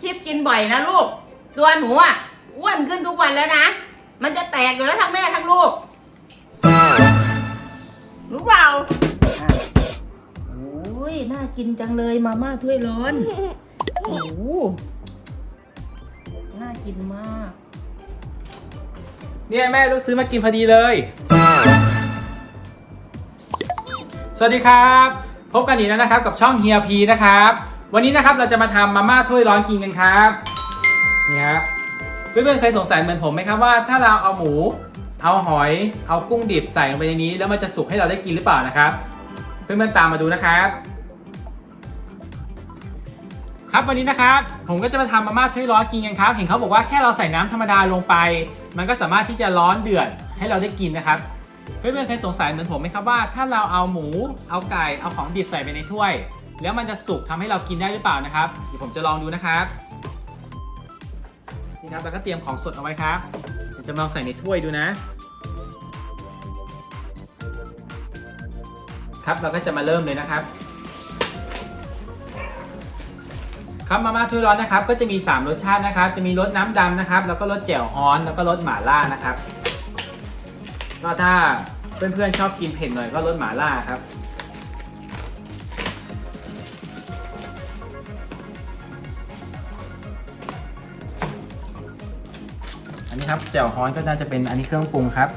ชิปกินบ่อยนะลูก ตัวหนูอะอ้วนขึ้นทุกวันแล้วนะ มันจะแตกอยู่แล้วทั้งแม่ทั้งลูก รู้เปล่าโอ้ยน่ากินจังเลยมาม่าถ้วยร้อนโอ้น่ากินมาก เนี่ยแม่ลูกซื้อมากินพอดีเลย สวัสดีครับ พบกันอีกแล้วนะครับกับช่องเฮียพีนะครับ วันนี้นะครับเราจะมาทำมาม่าถ้วยร้อนกินกันครับนี่ครับเพื่อนๆเคยสงสัยเหมือนผมไหมครับว่าถ้าเราเอาหมู เอาหอย เอากุ้งดิบใส่ลงไปในนี้ แล้วมันจะสุกให้เราได้กินหรือเปล่านะครับ เพื่อนๆตามมาดูนะครับ ครับวันนี้นะครับ ผมก็จะมาทำมาม่าถ้วยร้อนกินกันครับ เห็นเขาบอกว่าแค่เราใส่น้ำธรรมดาลงไป มันก็สามารถที่จะร้อนเดือดให้เราได้กินนะครับเพื่อนๆเคยสงสัยเหมือนผมไหมครับว่าถ้าเราเอาหมู เอาไก่ เอาของดิบใส่ไปในถ้วย แล้วมันจะสุกทำให้เรากินได้หรือเปล่านะครับเดี๋ยวผมจะลองดูนะครับนี่ครับเราก็เตรียมของสดเอาไว้ครับเดี๋ยวจะลองใส่ในถ้วยดูนะครับเราก็จะมาเริ่มเลยนะครับ ครับมาม่าถ้วยร้อนนะครับ ก็จะมี 3 รสชาตินะครับ จะมีรสน้ำดำนะครับ แล้วก็รสแจ่วฮ้อน แล้วก็รสหม่าล่านะครับก็ถ้าเพื่อนๆชอบกินเผ็ดหน่อยก็รสหม่าล่าครับ ครับแจ่วฮ้อนก็น่าจะเป็นอันนี้เครื่องปรุงครับ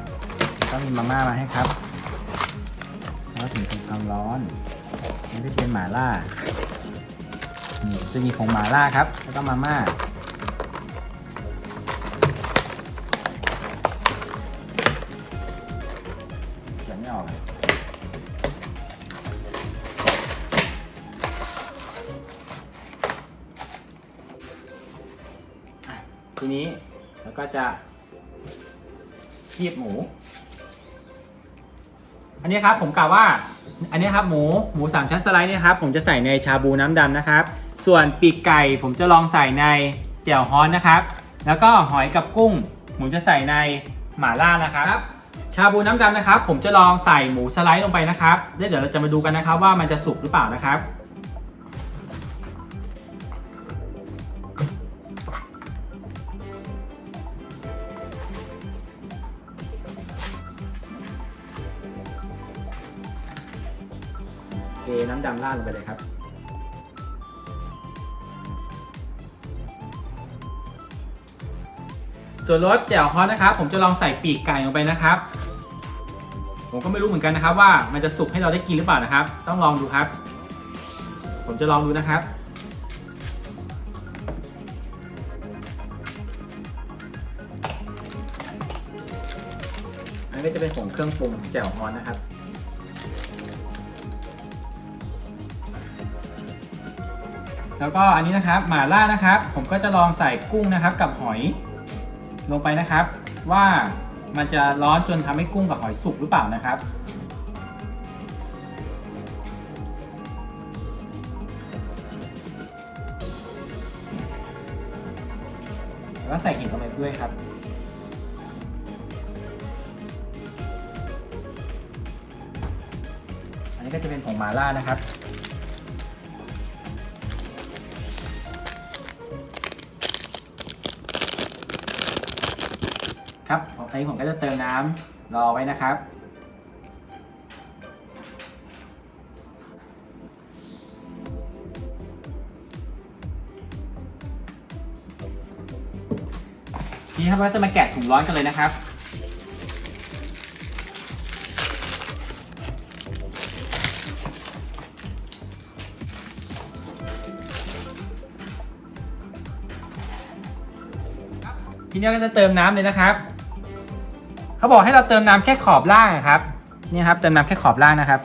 ก็มีมาม่ามาให้ครับแล้วถึงเป็นความร้อนนี่จะเป็นหม่าล่านี่จะมีผงหมาล่าครับ แล้วก็มาม่าเขียนไม่ออกเลยทีนี้ เราก็จะคีบหมู อันนี้ครับผมกล่าวว่า อันนี้ครับหมูหมูสามชั้นสไลด์เนี่ยครับผมจะใส่ในชาบูน้ำดำนะครับ ส่วนปีกไก่ผมจะลองใส่ในแจ่วฮ้อนนะครับ แล้วก็หอยกับกุ้ง ผมจะใส่ในหม่าล่านะครับ ชาบูน้ำดำนะครับ ผมจะลองใส่หมูสไลด์ลงไปนะครับแล้วเดี๋ยวเราจะมาดูกันนะครับว่ามันจะสุกหรือเปล่านะครับ เทน้ำดำราดลงไปเลยครับส่วนรสแจ่วฮอตนะครับ ผมจะลองใส่ปีกไก่ลงไปนะครับ ผมก็ไม่รู้เหมือนกันนะครับ ว่ามันจะสุกให้เราได้กินหรือเปล่านะครับ ต้องลองดูครับ ผมจะลองดูนะครับ อันนี้จะเป็นผงเครื่องปรุงแจ่วฮอนนะครับ แล้วก็อันนี้นะครับหม่าล่านะครับ ผมก็จะลองใส่กุ้งนะครับกับหอยลงไปนะครับ ว่ามันจะร้อนจนทำให้กุ้งกับหอยสุกหรือเปล่านะครับแล้วใส่เห็ดลงไปด้วยครับ อันนี้ก็จะเป็นผงหม่าล่านะครับ อไปผมก็จะเติมน้ำรอไว้นะครับ นี่ครับเราจะมาแกะถุงร้อนกันเลยนะครับทีนี้ก็จะเติมน้ำเลยนะครับ เขาบอกให้เราเติมน้ำแค่ขอบล่างอะครับนี่ครับเติมน้ำแค่ขอบล่างนะครับ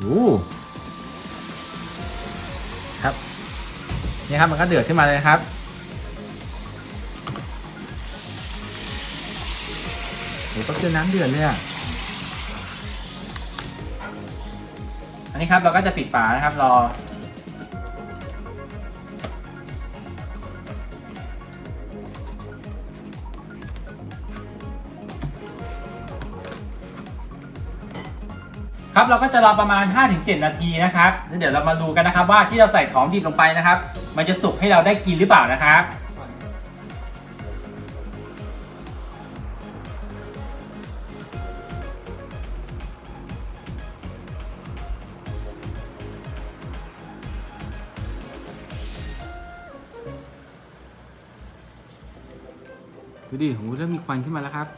โอ้ครับนี่ครับมันก็เดือดขึ้นมาเลยนะครับ จนน้ำเดือดเลยอะอันนี้ครับเราก็จะปิดฝานะครับรอ ครับเราก็จะรอประมาณ 5-7 นาทีนะครับเดี๋ยวเรามาดูกันนะครับว่าที่เราใส่ของดิบลงไปนะครับ มันจะสุกให้เราได้กินหรือเปล่านะครับ ดูดิโหเริ่มมีควันขึ้นมาแล้วครับ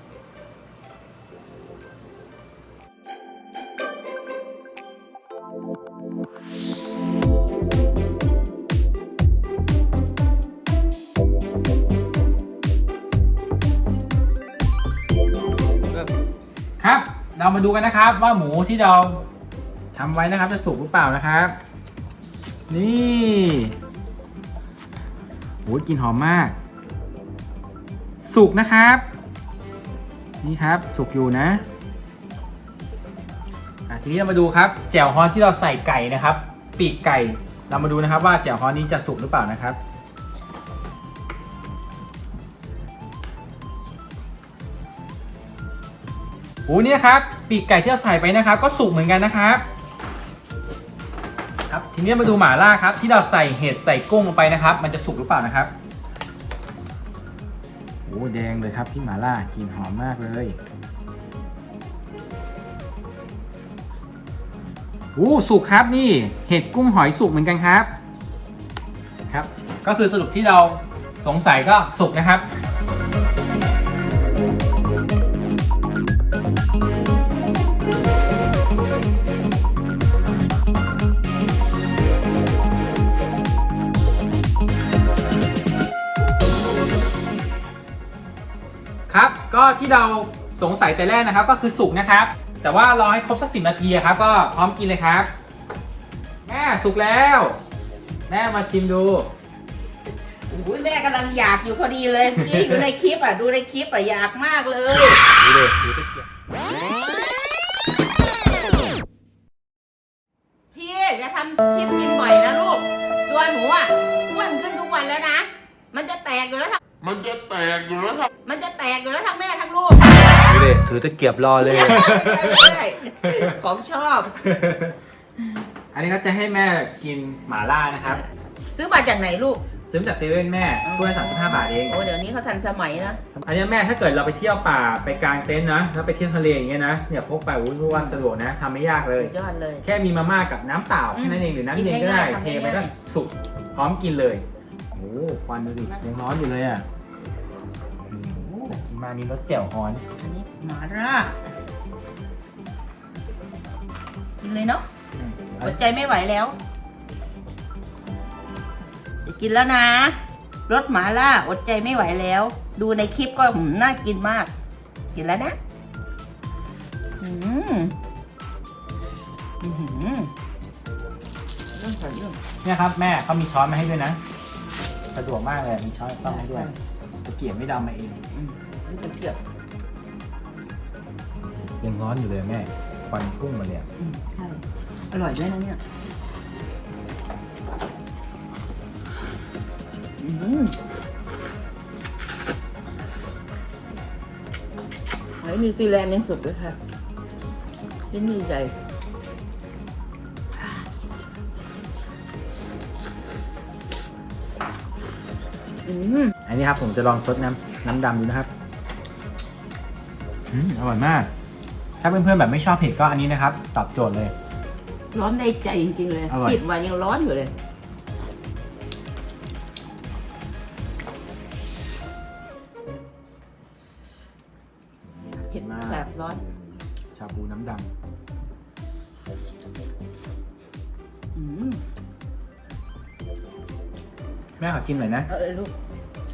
ครับ เรามาดูกันนะครับว่าหมูที่เราทำไว้นะครับจะสุกหรือเปล่านะครับ นี่โอ้กลินหอมมาก สุกนะครับ นี่ครับสุกอยู่นะอะทีนี้เรามาดูครับแจ่วฮอนที่เราใส่ไก่นะครับ ปีกไก่เรามาดูนะครับว่าแจ่วฮอนนี้จะสุกหรือเปล่านะครับโอ้เนี่ยครับปีกไก่ที่เราใส่ไปนะครับ ก็สุกเหมือนกันนะครับครับทีนี้มาดูหม่าล่าครับที่เราใส่เห็ดใส่กุ้งลงไปนะครับ มันจะสุกหรือเปล่านะครับ โอ้แดงเลยครับพี่หมาล่ากลิ่นหอมมากเลยโอ้สุกครับนี่เห็ดกุ้งหอยสุกเหมือนกันครับครับ ก็คือสรุปที่เราสงสัยก็สุกนะครับครับ ที่เราสงสัยแต่แรกนะครับ ก็คือสุกนะครับ แต่ว่ารอให้ครบสักสินาทีอะครับ ก็พร้อมกินเลยครับแม่สุกแล้ว แม่มาชิมดูอุ้ยแม่กำลังอยากอยู่พอดีเลยนี่อยู่ในคลิปอะดูในคลิปอะอยากมากเลยดูเลยดูตะเกียบพี่จะทำคลิปกินบ่อยนะลูก ตัวหนูอะอ้วนขึ้นทุกวันแล้วนะ มันจะแตกอยู่แล้วทั้ง มันจะแตกอยู่แล้วครับมันจะแตกอยู่แล้วทั้งแม่ทั้งลูกดูเลยถือตะเกียบรอเลย ไม่ได้ของชอบ อันนี้ก็จะให้แม่กินหมาล่านะครับ ซื้อมาจากไหนลูก ซื้อมาจากเซเว่นแม่ถ้วยละสามสิบห้าบาทเอง โอ้เดี๋ยวนี้เขาทันสมัยนะอันนี้แม่ถ้าเกิดเราไปเที่ยวป่าไปกางเต็นท์นะแล้วไปเที่ยวทะเลอย่างเงี้ยนะเนี่ยพกไปอุ้ยรู้ว่าสะดวกนะทำไม่ยากเลย สุดยอดเลย แค่มีมาม่ากับน้ำเปล่าแค่นั้นเองหรือน้ำเย็นก็ได้กินง่ายๆเทไปทำง่ายๆ ก็สุกพร้อมกินเลย โอ้โหควันดูดิยังร้อนอยู่เลยอะโอ้โหมามีรสแจ่วฮ้อนอันนี้หมาล่ากินเลยเนาะอืมอดใจไม่ไหวแล้วจะกินแล้วนะรสหมาล่าอดใจไม่ไหวแล้ว ดูในคลิปก็หืมน่ากินมาก กินแล้วนะอืมอือหือเรื่องของเรื่องเนี่ยครับแม่เขามีช้อนมาให้ด้วยนะ สะดวกมากเลยมีช้อนซ่อมให้ด้วยตะเกียบไม่ดำมาเองอืมนี่เป็นเกือบยังร้อนอยู่เลยแม่ควันพุ่งมาเลยอะอืมใช่อร่อยด้วยนะเนี่ยอืมไอ้นิวซีแลนด์ยังสุดด้วยค่ะที่นี่ใหญ่ อืมอันนี้ครับผมจะลองซดน้ำน้ำดำดูนะครับอืมอร่อยมาก ถ้าเพื่อนๆแบบไม่ชอบเผ็ดก็อันนี้นะครับตอบโจทย์เลย ร้อนในใจจริงๆเลยอร่อยปิดมายังร้อนอยู่เลย เผ็ดมากแสบร้อน ชาบูน้ำดอื แม่ขอชิมหน่อยนะเออลูก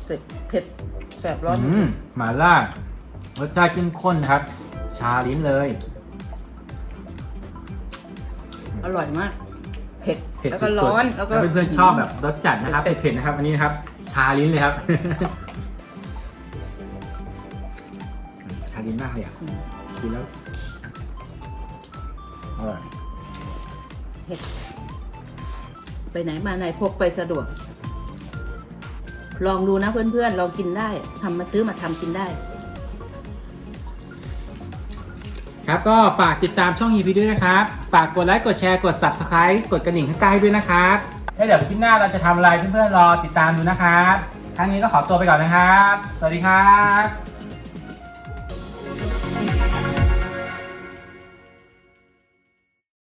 เสร็จเผ็ดแสบร้อนอืมหม่าล่ารสชาติเข้มข้นนะครับ ชาลิ้นเลย อร่อยมาก เผ็ดเผ็ดแล้วสุก็ดๆร้อนแล้วก็ถ้าเพื่อนๆชอบแบบรสจัดนะครับเผ็ดเผ็ดๆนะครับ อันนี้นะครับ ชาลิ้นเลยครับ ชาลิ้นมากเลยอะกินแล้วอร่อยไปไหนมาไหนพกไปสะดวก ลองดูนะเพื่อนๆลองกินได้ทำมาซื้อมาทำกินได้ ครับก็ฝากติดตามช่องฮีพีด้วยนะครับ ฝากกดไลค์กดแชร์กด subscribe กดกระดิ่งข้างใต้ด้วยนะครับแล้วเดี๋ยวคลิปหน้าเราจะทำอะไรเพื่อนๆรอติดตามดูนะครับครั้งนี้ก็ขอตัวไปก่อนนะครับ สวัสดีครับ